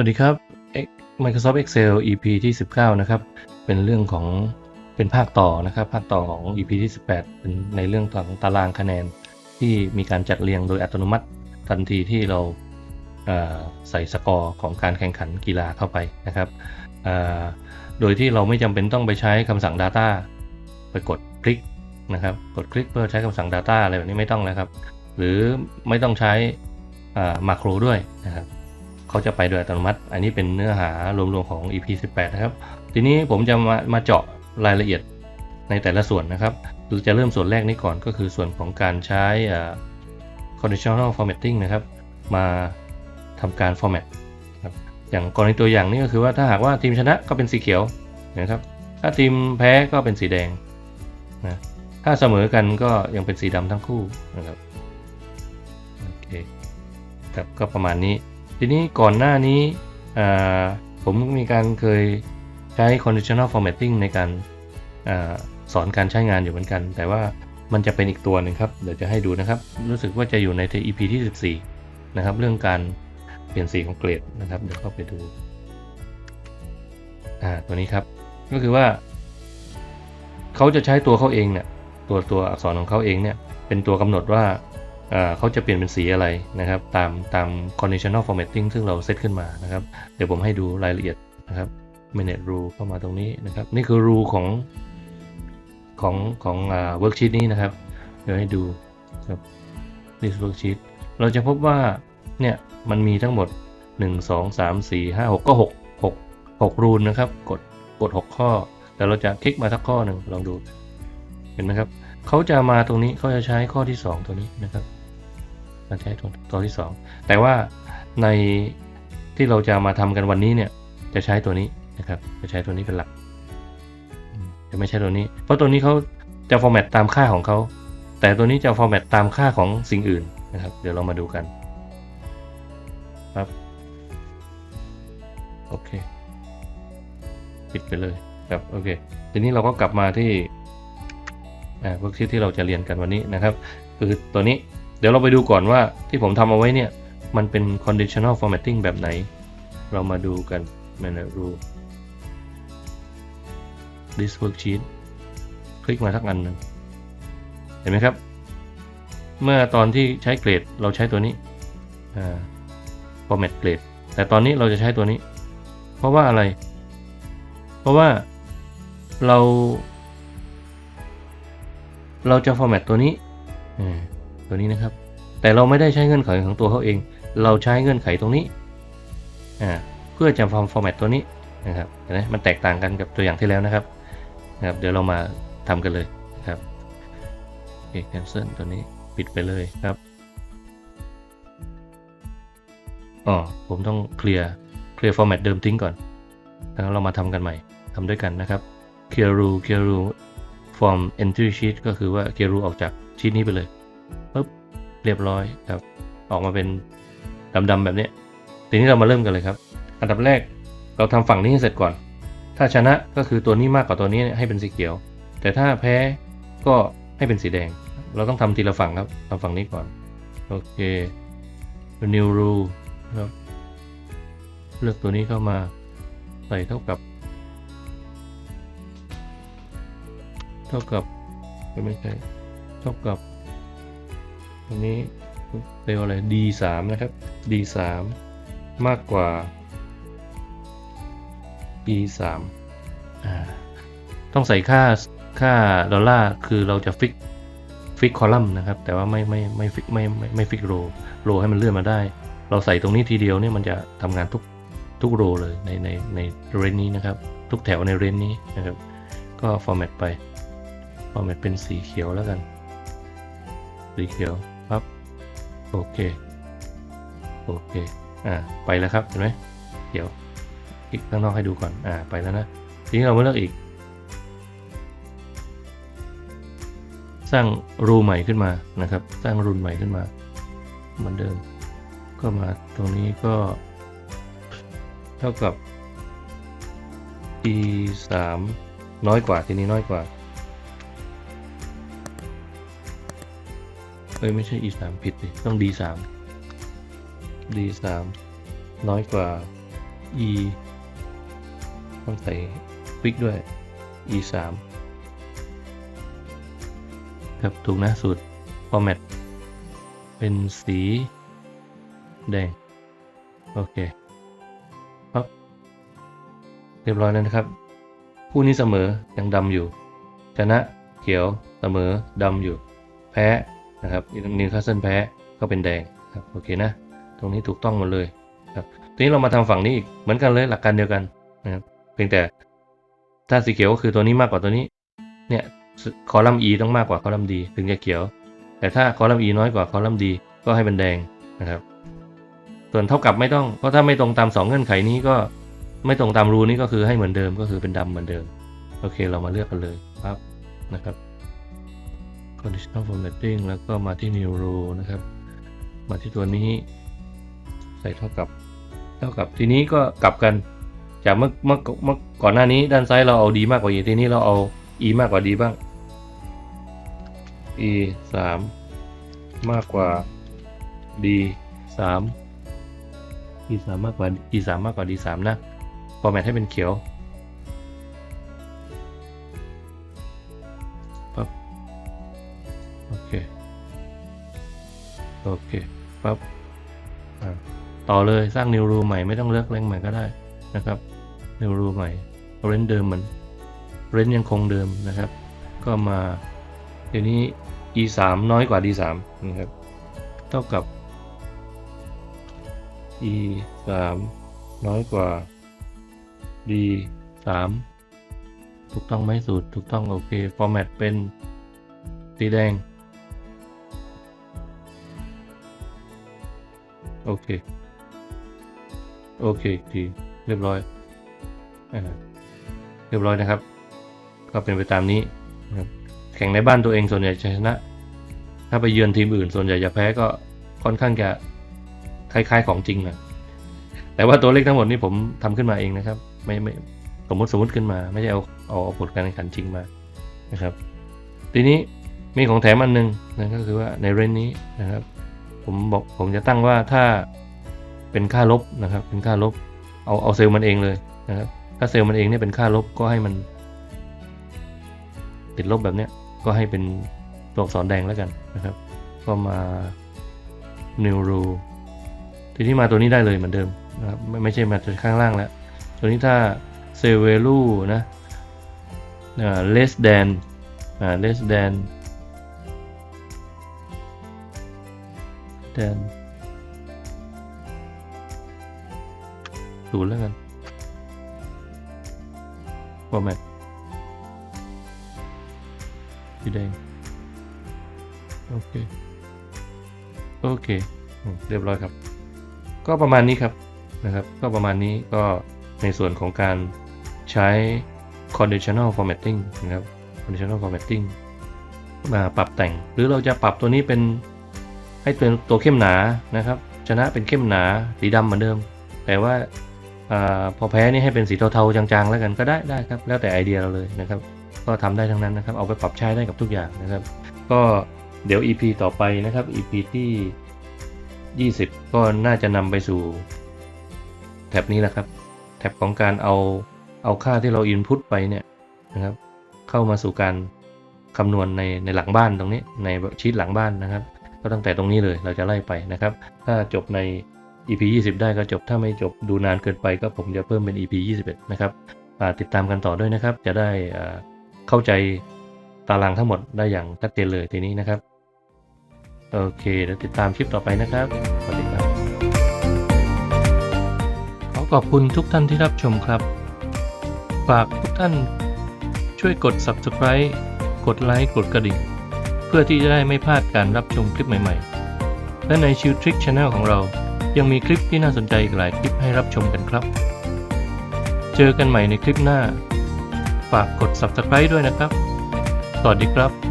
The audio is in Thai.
วัสดีครับ Microsoft Excel EP ที่ 19 นะครับ เป็นเรื่องของเป็นภาคต่อนะครับ ภาคต่อของ EP ที่ 18 เป็นในเรื่องของตารางคะแนนที่มีการจัดเรียงโดยอัตโนมัติทันทีที่เราเอ่อใส่สกอร์ของการแข่งขันกีฬาเข้าไปนะครับโดยที่เราไม่จำเป็นต้องไปใช้คำสั่ง Data ไปกดคลิกนะครับ กดคลิกเพื่อใช้คำสั่ง Data อะไรแบบนี้ไม่ต้องนะครับ หรือไม่ต้องใช้มาโครด้วยนะครับ เขาจะไปโดยอัตโนมัติ อันนี้เป็นเนื้อหารวมๆของ EP 18 นะครับ ทีนี้ผมจะมามาเจาะรายละเอียดในแต่ละส่วนนะครับจะเริ่มส่วนแรกนี้ก่อนก็คือส่วนของการใช้ conditional formatting นะครับ มาทำการ format ครับอย่างกรณีตัวอย่างนี้ก็คือว่าถ้าหากว่าทีมชนะก็เป็นสีเขียวนะครับ ถ้าทีมแพ้ก็เป็นสีแดงนะถ้าเสมอกันก็ยังเป็นสีดำทั้งคู่นะครับโอเคครับก็ประมาณนี้ ทีนี้ก่อนหน้านี้ผมมีการเคยใช้ conditional formatting ในการอสอนการใช้งานอยู่เหมือนกัน แต่ว่ามันจะเป็นอีกตัวหนึ่งครับ เดี๋ยวจะให้ดูนะครับ รู้สึกว่าจะอยู่ใน EP ที่ 14 นะครับ เรื่องการเปลี่ยนสีของเกรดนะครับ เดี๋ยวเข้าไปดู อ่า ตัวนี้ครับ ก็คือว่า เขาจะใช้ตัวเขาเองเนี่ย ตัวตัวอักษรของเขาเองเนี่ย เป็นตัวกำหนดว่า เขาจะเปลี่ยนเป็นสีอะไรนะครับตามตาม conditional formatting ซึ่งเราเซตขึ้นมานะครับ เดี๋ยวผมให้ดูรายละเอียดนะครับ manage rule เข้ามาตรงนี้นะครับ นี่คือ rule ของของของ worksheet นี้นะครับ เดี๋ยวให้ดูครับ this worksheet เราจะพบว่าเนี่ยมันมีทั้งหมด 1 2 3 4 5 6 ก็ 6 6 6 รูนนะครับ กดกด 6 ข้อ แต่เราจะคลิกมาสักข้อหนึ่งลองดู เห็นไหมครับ เขาจะมาตรงนี้เขาจะใช้ข้อที่ 2 ตัวนี้นะครับ มาใช้ตัวตัวที่ 2 แต่ว่าในที่เราจะมาทำกันวันนี้เนี่ยจะใช้ตัวนี้นะครับจะใช้ตัวนี้เป็นหลักจะไม่ใช่ตัวนี้ เพราะตัวนี้เขาจะฟอร์แมตตามค่าของเขาแต่ตัวนี้จะฟอร์แมตตามค่าของสิ่งอื่นนะครับ เดี๋ยวเรามาดูกันครับโอเคปิดไปเลยครับโอเคทีนี้เราก็กลับมาที่อ่าเวิร์กชีตที่เราจะเรียนกันวันนี้นะครับ คือตัวนี้ เดี๋ยวเราไปดูก่อนว่าที่ผมทำเอาไว้เนี่ย มันเป็น conditional formatting แบบไหน เรามาดูกัน manage rule this worksheet คลิกมาทักอันหนึ่งเห็นไหมครับ เมื่อตอนที่ใช้เกรดเราใช้ตัวนี้ format grade แต่ตอนนี้เราจะใช้ตัวนี้ เพราะว่าอะไร เพราะว่าเรา เราจะ format ตัวนี้ ตัวนี้นะครับ แต่เราไม่ได้ใช้เงื่อนไขของตัวเขาเอง เราใช้เงื่อนไขตรงนี้เพื่อจะฟอร์มฟอร์แมตตัวนี้นะครับเห็นไหมมันแตกต่างกันกับตัวอย่างที่แล้วนะครับนะครับ เดี๋ยวเรามาทำกันเลยนะครับโอเค cancel ตัวนี้ปิดไปเลยครับอ๋อผมต้องเคลียร์เคลียร์ฟอร์แมตเดิมทิ้งก่อนแล้วเรามาทำกันใหม่ทำด้วยกันนะครับ clear rule clear rule from entry sheet ก็คือว่า clear rule ออกจากชีตนี้ไปเลย เรียบร้อยครับ ออกมาเป็นดำๆแบบนี้ทีนี้เรามาเริ่มกันเลยครับ อันดับแรกเราทำฝั่งนี้ให้เสร็จก่อน ถ้าชนะก็คือตัวนี้มากกว่าตัวนี้ให้เป็นสีเขียว แต่ถ้าแพ้ก็ให้เป็นสีแดง เราต้องทำทีละฝั่งครับทำฝั่งนี้ก่อน โอเค new rule ครับเลือกตัวนี้เข้ามาใส่เท่ากับ เท่ากับไม่ใช่เท่ากับ ตรงนี้เรียกว่าอะไร d 3 นะครับ d 3 มากกว่า e 3 ต้องใส่ค่าค่าดอลลาร์คือเราจะฟิกฟิกคอลัมน์นะครับ แต่ว่าไม่ไม่ไม่ฟิกไม่ไม่ไม่ฟิกโรโรให้มันเลื่อนมาได้ เราใส่ตรงนี้ทีเดียวเนี่ยมันจะทำงานทุกทุกโรเลยในในในเรนนี้นะครับ ทุกแถวในเรนนี้นะครับ ก็ฟอร์แมตไปฟอร์แมตเป็นสีเขียวแล้วกัน สีเขียว โอเค โอเค อ่า ไปแล้วครับ เห็นไหม เดี๋ยวคลิกข้างนอกให้ดูก่อน อ่า ไปแล้วนะ ทีนี้เรามาเลือกอีก สร้างรูใหม่ขึ้นมา นะครับ สร้างรูนใหม่ขึ้นมา เหมือนเดิม ก็มาตรงนี้ก็ เท่ากับ e 3น้อยกว่า ทีนี้น้อยกว่า เอ้ยไม่ใช่ e 3ผิดดิต้อง d 3 d 3น้อยกว่า e ต้องใส่ฟิกด้วย e 3ครับถูกนะสูตร format เป็นสีแดง โอเคครับเรียบร้อยแล้วนะครับ คู่นี้เสมอยังดำอยู่ ชนะเขียวเสมอดำอยู่ แพ้ นะครับนิวคาสเซิลแพ้ก็เป็นแดงครับโอเคนะ ตรงนี้ถูกต้องหมดเลยครับทีนี้เรามาทำฝั่งนี้อีกเหมือนกันเลยหลักการเดียวกันนะครับเพียงแต่ถ้าสีเขียวก็คือตัวนี้มากกว่าตัวนี้เนี่ยคอลัมน์ E ต้องมากกว่าคอลัมน์ D ถึงจะเขียว แต่ถ้าคอลัมน์ E น้อยกว่าคอลัมน์ D ก็ให้เป็นแดงนะครับ ส่วนเท่ากับไม่ต้องเพราะถ้าไม่ตรงตามสองเงื่อนไขนี้ก็ไม่ตรงตามรูนี้ก็คือให้เหมือนเดิมก็คือเป็นดำเหมือนเดิม โอเคเรามาเลือกกันเลยครับนะครับ conditional formatting แล้วก็มาที่ new rule นะครับ มาที่ตัวนี้ ใส่เท่ากับ เท่ากับทีนี้ก็กลับกันจากเมื่อเมื่อเมื่อก่อนหน้านี้ด้านซ้ายเราเอา d มากกว่า e ทีนี้เราเอา e มากกว่า d บ้าง e 3มากกว่า d 3 e 3มากกว่า e 3มากกว่า d 3นะ format ให้เป็นเขียว โอเค โอเคปั๊บต่อเลยสร้าง new rule ใหม่ไม่ต้องเลือกเร่งใหม่ก็ได้นะครับ new rule ใหม่เรนเดิมเหมือนเรนยังคงเดิมนะครับ ก็มาเดี๋ยวนี้ e 3น้อยกว่า d 3นะครับเท่ากับ e 3น้อยกว่า d 3ถูกต้องไหมสูตรถูกต้องโอเค format เป็นสีแดง โอเค โอเคดีเรียบร้อยอาเรียบร้อยนะครับ ก็เป็นไปตามนี้นะครับแข่งในบ้านตัวเองส่วนใหญ่จะชนะ ถ้าไปเยือนทีมอื่นส่วนใหญ่จะแพ้ก็ค่อนข้างจะคล้าย ๆของจริงนะแต่ว่าตัวเลขทั้งหมดนี้ผมทำขึ้นมาเองนะครับ ไม่ไม่สมมติสมมติขึ้นมาไม่ใช่เอาเอาผลการแข่งขันจริงมานะครับ ทีนี้มีของแถมอันหนึงนะก็คือว่าในเรนนี้นะครับ ผมบอกผมจะตั้งว่าถ้าเป็นค่าลบนะครับ เป็นค่าลบ เอาเอาเซลล์มันเองเลยนะครับ ถ้าเซลล์มันเองเนี่ยเป็นค่าลบก็ให้มัน ติดลบแบบเนี้ยก็ให้เป็นตัวอักษรแดงแล้วกันนะครับ ก็มา new rule ทีนี้มาตัวนี้ได้เลยเหมือนเดิมนะครับไม่ไม่ใช่มาจากข้างล่างแล้วตัวนี้ถ้า cell value นะ less than less than than ศูนย์แล้วกัน format สีแดงโอเค โอเค เรียบร้อยครับ ก็ประมาณนี้ครับนะครับ ก็ประมาณนี้ก็ในส่วนของการใช้ conditional formatting นะครับ conditional formatting มาปรับแต่ง หรือเราจะปรับตัวนี้เป็น ให้เป็นตัวเข้มหนานะครับ ชนะเป็นเข้มหนาสีดำเหมือนเดิม แต่ว่าอพอแพ้นี่ให้เป็นสีเทาๆจางๆ แล้วกันก็ได้ได้ครับ แล้วแต่ไอเดียเราเลยนะครับ ก็ทำได้ทั้งนั้นนะครับ เอาไปปรับใช้ได้กับทุกอย่างนะครับ ก็เดี๋ยว EP ต่อไปนะครับ EP ที่ 20 ก็น่าจะนำไปสู่แท็บนี้แหละครับ แท็บของการเอาเอาค่าที่เรา input ไปเนี่ยนะครับ เข้ามาสู่การคำนวณในในหลังบ้านตรงนี้ในชีตหลังบ้านนะครับ ก็ตั้งแต่ตรงนี้เลยเราจะไล่ไปนะครับ ถ้าจบใน EP 20 ได้ก็จบถ้าไม่จบดูนานเกินไปก็ผมจะเพิ่มเป็น EP 21 นะครับฝากติดตามกันต่อด้วยนะครับ จะได้เข้าใจตารางทั้งหมดได้อย่างชัดเจนเลยทีนี้นะครับ โอเคเดี๋ยวติดตามคลิปต่อไปนะครับสวัสดีครับขอขอบคุณทุกท่านที่รับชมครับ ฝากทุกท่านช่วยกด subscribe กดไลค์กดกระดิ่ง เพื่อที่จะได้ไม่พลาดการรับชมคลิปใหม่ๆ และในชิวทริคชาแนลของเรา ยังมีคลิปที่น่าสนใจอีกหลายคลิปให้รับชมกันครับ เจอกันใหม่ในคลิปหน้า ฝากกด subscribe ด้วยนะครับ สวัสดีครับ